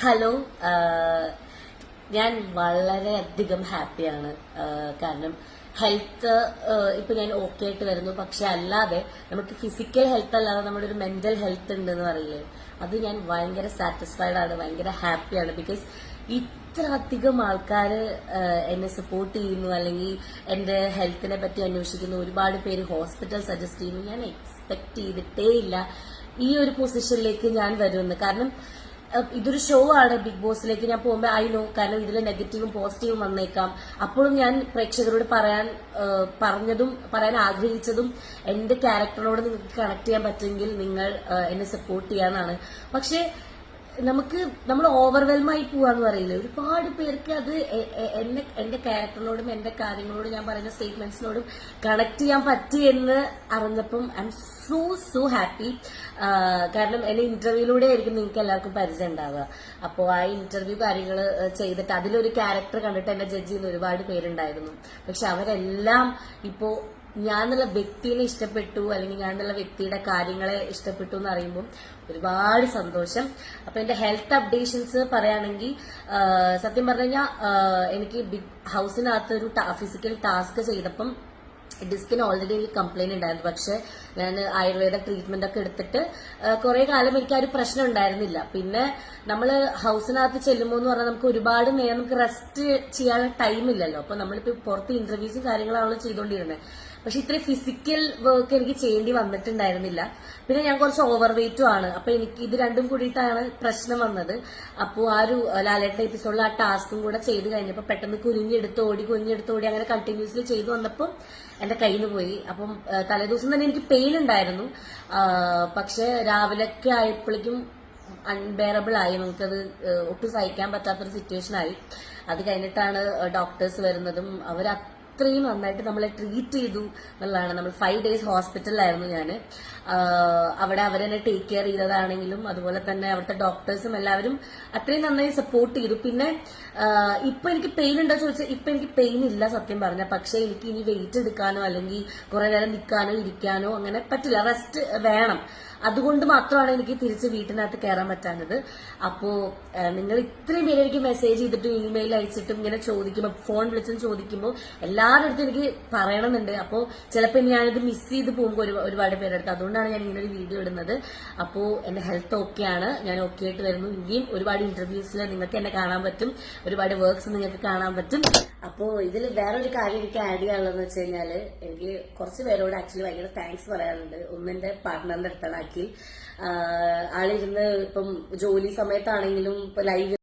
Hello ഞാൻ ഞാൻ വളരെയധികം ഹാപ്പിയാണ് ആഹ് കാരണം ഹെൽത്ത് ഇപ്പൊ ഞാൻ ഓക്കെ ആയിട്ട് വരുന്നു. പക്ഷെ അല്ലാതെ നമുക്ക് ഫിസിക്കൽ ഹെൽത്ത് അല്ലാതെ നമ്മുടെ ഒരു മെന്റൽ ഹെൽത്ത് ഉണ്ടെന്ന് പറയില്ലേ? അത് ഞാൻ ഭയങ്കര സാറ്റിസ്ഫൈഡ് ആണ് ഭയങ്കര ഹാപ്പിയാണ് ബിക്കോസ് ഇത്ര അധികം ആൾക്കാർ എന്നെ സപ്പോർട്ട് ചെയ്യുന്നു. അല്ലെങ്കിൽ എന്റെ ഹെൽത്തിനെ പറ്റി അന്വേഷിക്കുന്നു. ഒരുപാട് പേര് ഹോസ്പിറ്റൽ സജസ്റ്റ് ചെയ്യുന്നു. ഞാൻ എക്സ്പെക്ട് ചെയ്തിട്ടേ ഇല്ല ഈ ഒരു പൊസിഷനിലേക്ക് ഞാൻ വരുമെന്ന്. കാരണം ഇതൊരു ഷോ ആണ് ബിഗ് ബോസിലേക്ക് ഞാൻ പോകുമ്പോൾ ഐ നോ കാരണം ഇതിൽ നെഗറ്റീവും പോസിറ്റീവും വന്നേക്കാം. അപ്പോഴും ഞാൻ പ്രേക്ഷകരോട് പറയാൻ പറഞ്ഞതും പറയാൻ ആഗ്രഹിച്ചതും എന്റെ ക്യാരക്ടറിനോട് നിങ്ങൾക്ക് കണക്ട് ചെയ്യാൻ പറ്റുമെങ്കിൽ നിങ്ങൾ എന്നെ സപ്പോർട്ട് ചെയ്യാന്നാണ്. പക്ഷേ നമുക്ക് നമ്മൾ ഓവർവെൽമ ആയി പോവാന്ന് പറയില്ല? ഒരുപാട് പേർക്ക് അത് എന്നെ എന്റെ ക്യാരക്ടറിനോടും എന്റെ കാര്യങ്ങളോടും ഞാൻ പറയുന്ന സ്റ്റേറ്റ്മെന്റ്സിനോടും കണക്ട് ചെയ്യാൻ പറ്റി എന്ന് അറിഞ്ഞപ്പം I am so so happy കാരണം എന്നെ ഇന്റർവ്യൂയിലൂടെ ആയിരിക്കും നിങ്ങൾക്ക് എല്ലാവർക്കും പരിചയം ഉണ്ടാവുക. അപ്പോൾ ആ ഇന്റർവ്യൂ കാര്യങ്ങൾ ചെയ്തിട്ട് അതിലൊരു ക്യാരക്ടർ കണ്ടിട്ട് എന്നെ ജഡ്ജ് ചെയ്യുന്ന ഒരുപാട് പേരുണ്ടായിരുന്നു. പക്ഷെ അവരെല്ലാം ഇപ്പോ ഞാൻ വ്യക്തിനെ ഇഷ്ടപ്പെട്ടു അല്ലെങ്കിൽ ഞാൻ വ്യക്തിയുടെ കാര്യങ്ങളെ ഇഷ്ടപ്പെട്ടു എന്ന് അറിയുമ്പോൾ ഒരുപാട് സന്തോഷം. അപ്പൊ എന്റെ ഹെൽത്ത് അപ്ഡേഷൻസ് പറയുകയാണെങ്കിൽ സത്യം പറഞ്ഞു കഴിഞ്ഞാൽ എനിക്ക് ബിഗ് ഹൗസിനകത്ത് ഒരു ഫിസിക്കൽ ടാസ്ക് ചെയ്തപ്പം ഡിസ്കിന് ഓൾറെഡി എനിക്ക് കംപ്ലൈന്റ് ഉണ്ടായിരുന്നു. പക്ഷെ ഞാൻ ആയുർവേദ ട്രീറ്റ്മെന്റ് ഒക്കെ എടുത്തിട്ട് കുറെ കാലം എനിക്ക് ആ ഒരു പ്രശ്നം ഉണ്ടായിരുന്നില്ല. പിന്നെ നമ്മൾ ഹൗസിനകത്ത് ചെല്ലുമ്പോൾ എന്ന് പറഞ്ഞാൽ നമുക്ക് ഒരുപാട് നേരം നമുക്ക് റെസ്റ്റ് ചെയ്യാനുള്ള ടൈം ഇല്ലല്ലോ. അപ്പൊ നമ്മളിപ്പോ പുറത്ത് ഇന്റർവ്യൂസും കാര്യങ്ങളാണല്ലോ ചെയ്തുകൊണ്ടിരുന്നത് പക്ഷെ ഇത്രയും ഫിസിക്കൽ വർക്ക് എനിക്ക് ചെയ്യേണ്ടി വന്നിട്ടുണ്ടായിരുന്നില്ല. പിന്നെ ഞാൻ കുറച്ച് ഓവർ വെയിറ്റും ആണ്. അപ്പൊ എനിക്ക് ഇത് രണ്ടും കൂടിയിട്ടാണ് പ്രശ്നം വന്നത്. അപ്പോൾ ആ ഒരു ലാലേട്ട എപ്പിസോഡിൽ ആ ടാസ്കും കൂടെ ചെയ്ത് കഴിഞ്ഞപ്പോൾ പെട്ടെന്ന് കുനിഞ്ഞെടുത്ത് ഓടി കുനിഞ്ഞെടുത്ത് ഓടി അങ്ങനെ കണ്ടിന്യൂസ്ലി ചെയ്തു വന്നപ്പോൾ എന്റെ കയ്യിൽ നിന്ന് പോയി. അപ്പം തലേദിവസം തന്നെ എനിക്ക് പെയിൻ ഉണ്ടായിരുന്നു. പക്ഷെ രാവിലെയൊക്കെ ആയപ്പോഴേക്കും അൺബെയറബിൾ ആയി. നമുക്കത് ഒട്ടും സഹിക്കാൻ പറ്റാത്തൊരു സിറ്റുവേഷൻ ആയി. അത് കഴിഞ്ഞിട്ടാണ് ഡോക്ടേഴ്സ് വരുന്നതും അവർ അത്രയും നന്നായിട്ട് നമ്മളെ ട്രീറ്റ് ചെയ്തു എന്നുള്ളതാണ്. നമ്മൾ ഫൈവ് ഡേയ്സ് ഹോസ്പിറ്റലിലായിരുന്നു ഞാൻ അവിടെ അവരെന്നെ ടേക്ക് കെയർ ചെയ്തതാണെങ്കിലും അതുപോലെ തന്നെ അവിടുത്തെ ഡോക്ടേഴ്സും എല്ലാവരും അത്രയും നന്നായി സപ്പോർട്ട് ചെയ്തു. പിന്നെ ഇപ്പൊ എനിക്ക് പെയിൻ ഉണ്ടോ ചോദിച്ചാൽ ഇപ്പൊ എനിക്ക് പെയിൻ ഇല്ല സത്യം പറഞ്ഞ. പക്ഷെ എനിക്ക് ഇനി വെയിറ്റ് എടുക്കാനോ അല്ലെങ്കിൽ കുറെ നേരം നിൽക്കാനോ ഇരിക്കാനോ അങ്ങനെ പറ്റില്ല. റെസ്റ്റ് വേണം. അതുകൊണ്ട് മാത്രമാണ് എനിക്ക് തിരിച്ച് വീട്ടിനകത്ത് കയറാൻ പറ്റാഞ്ഞത്. അപ്പോ നിങ്ങൾ ഇത്രയും പേര് എനിക്ക് മെസ്സേജ് ചെയ്തിട്ടും ഇമെയിൽ അയച്ചിട്ടും ഇങ്ങനെ ചോദിക്കുമ്പോൾ ഫോൺ വിളിച്ചും ചോദിക്കുമ്പോൾ എല്ലാവരുടെ അടുത്തും എനിക്ക് പറയണമെന്നുണ്ട് അപ്പോൾ ചിലപ്പോൾ ഞാനിത് മിസ് ചെയ്ത് പോകുമ്പോൾ ഒരു ഒരുപാട് പേരുടെ അടുത്ത്. അതുകൊണ്ടാണ് ഞാൻ ഇങ്ങനെ ഒരു വീഡിയോ ഇടുന്നത്. അപ്പോൾ എന്റെ ഹെൽത്ത് ഓക്കെയാണ് ഞാൻ ഓക്കെ ആയിട്ട് വരുന്നു. ഇനിയും ഒരുപാട് ഇന്റർവ്യൂസിൽ നിങ്ങൾക്ക് എന്നെ കാണാൻ പറ്റും. ഒരുപാട് വർക്ക്സ് നിങ്ങൾക്ക് കാണാൻ പറ്റും. അപ്പോൾ ഇതിൽ വേറൊരു കാര്യം എനിക്ക് ആഡ് ചെയ്യാനുള്ളതെന്ന് വെച്ച് കഴിഞ്ഞാൽ എനിക്ക് കുറച്ച് പേരോട് ആക്ച്വലി ഭയങ്കര താങ്ക്സ് പറയാനുണ്ട്. ഒന്ന് എന്റെ പാർട്ട്ണറിന്റെ അടുത്താണ് അഖിൽ. ആളിരുന്ന് ഇപ്പം ജോലി സമയത്താണെങ്കിലും ഇപ്പം ലൈവ്